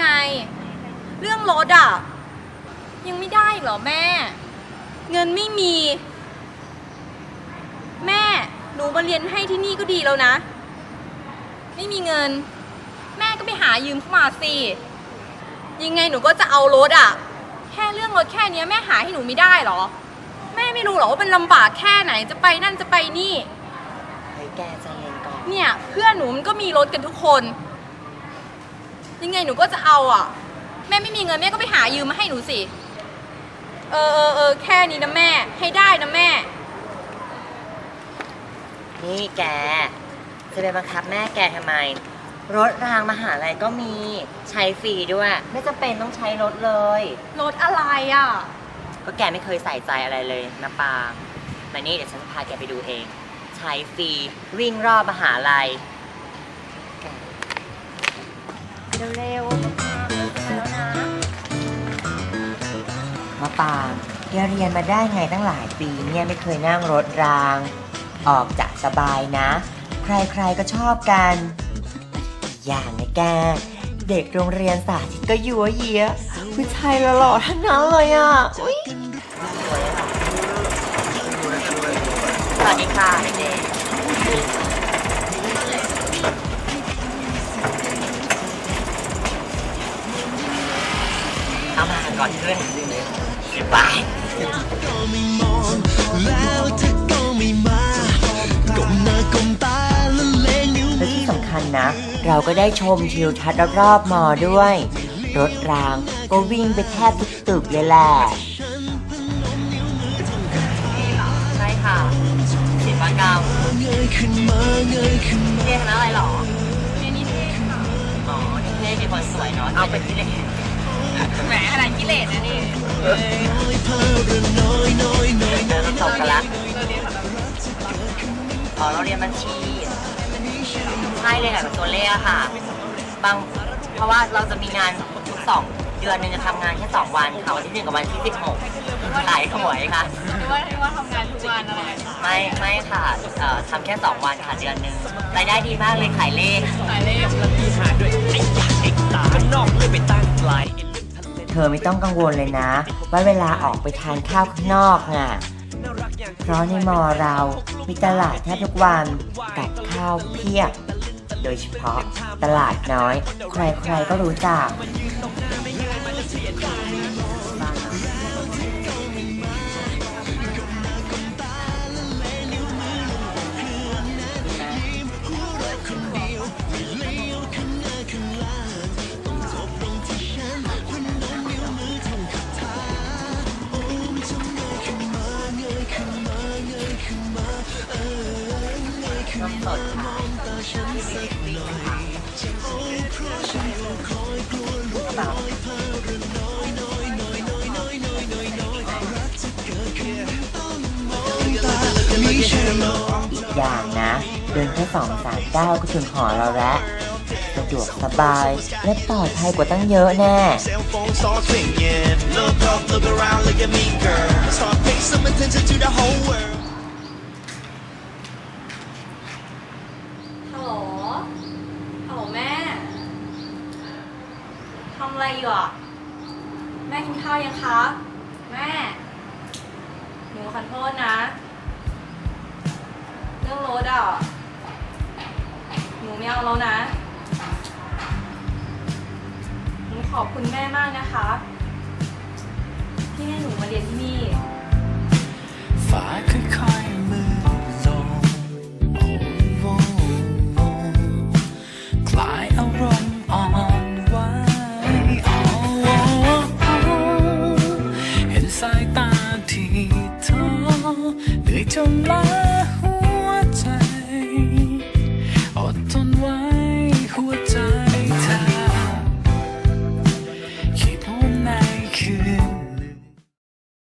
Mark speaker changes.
Speaker 1: ไง เรื่องรถอะ ยังไม่ได้อีกเหรอแม่ เงินไม่มี แม่ หนูมาเรียนให้ที่นี่ก็ดีแล้วนะ ไม่มีเงิน แม่ก็ไปหายืมเข้ามาสิยังไงหนูก็จะเอารถอะ แค่เรื่องรถแค่เนี้ยแม่หาให้หนูไม่ได้เหรอ แม่ไม่รู้เหรอว่าเป็นลำบากแค่ไหนจะไปนั่นจะไปนี่
Speaker 2: เฮ้ยแกใจเย็นก่อน
Speaker 1: เนี่ยเพื่อนหนูมันก็มีรถกันทุกคน ยังไงหนูก็จะเอาอะ แม่ไม่มีเงินแม่ก็ไปหายืมมาให้หนูสิ เออเออเออแค่นี้นะแม่ ให้ได้นะแม่
Speaker 2: นี่แก จะไปบังคับแม่แกทำไม รถรางมหาลัยก็มีใช้ฟรีด้วย ไม่จำเป็นต้องใช้รถเลย
Speaker 1: รถอะไรอะ
Speaker 2: ก็แกไม่เคยใส่ใจอะไรเลยนะปางมานี่เดี๋ยวฉันจะพาแกไปดูเอง ใช้ฟรีวิ่งรอบมหาลัยแก เร็วๆมาแล้วนะมาปางแกเรียนมาได้ไงตั้งหลายปีเนี่ยไม่เคยนั่งรถราง ออกจากสบายนะ ใครๆก็ชอบกันอีกอย่างนะแก เด็กโรงเรียนสาธิตก็ยัวเยียผู้ชายหล่อๆทั้งนั้นเลยอะอุ๊ยสวัสดีค่ะเด็ก เราก็ได้ชมทิวทัศน์รอบๆมอด้วย รถรางก็วิ่งไปแทบทุกตึกเลยแหละใช่ค่ะศิลปกรรม
Speaker 3: เงยขึ้นมาเก้า
Speaker 2: เรียกคณะอะไรหรอ
Speaker 1: เรียนนิเทศค่ะ
Speaker 2: อ๋อนิเทศมีคนสวยเนาะเอาไปที่ไหน
Speaker 1: แหมอะไรกิเลสนะนี่
Speaker 3: น้อยเพอเรื่องน้อยนอยน้อย
Speaker 2: เดินตกกันละอ๋อเราเรียนบัญชี ใช่เลยค่ะกับตัวเลขอะค่ะ บางเพราะว่าเราจะมีงานทุกสองเดือนหนึงจะทำงานแค่สองวันค่ะวันที่หนึ่งกับวันที่สิบหกขายหวยค่ะ
Speaker 1: หรือว่าว่าทำงานทุกวันอะไร
Speaker 2: ไม่ไม่ค่ะเอ่อทำแค่2วันค่ะเดือนหนึ่งรายได้ดีมากเลยขายเลข
Speaker 1: ขายเลข
Speaker 3: ที่หาด้วยไอ้ยาเอ็กตาข้างนอกเลยไปตั้งปลายเอ็นลึกทะเล
Speaker 2: เธอไม่ต้องกังวลเลยนะ ว่าเวลาออกไปทานข้าวข้างนอกน่ะ
Speaker 3: น่ารักอย่าง
Speaker 2: เพราะในมอเรา มีตลาดแทบทุกวันกับข้าวเพียบ โดยเฉพาะตลาดน้อย ใครๆก็รู้จัก มสดค่ะกระเป๋าอย่างนะเดินแค่สองสามเก้าก็ถึงหอเราแล้วสะดวกสบายและปลอดภัยกว่าตั้งเยอะแน่
Speaker 1: ฮัลโหล ฮัลโหลแม่ ทำอะไรอยู่อะแม่กินข้าวยังคะ แม่ หนูขอโทษนะ เรื่องรถอะ หนูไม่เอาแล้วนะ หนูขอบคุณแม่มากนะคะ ที่ให้หนูมาเรียนที่นี่
Speaker 3: 什么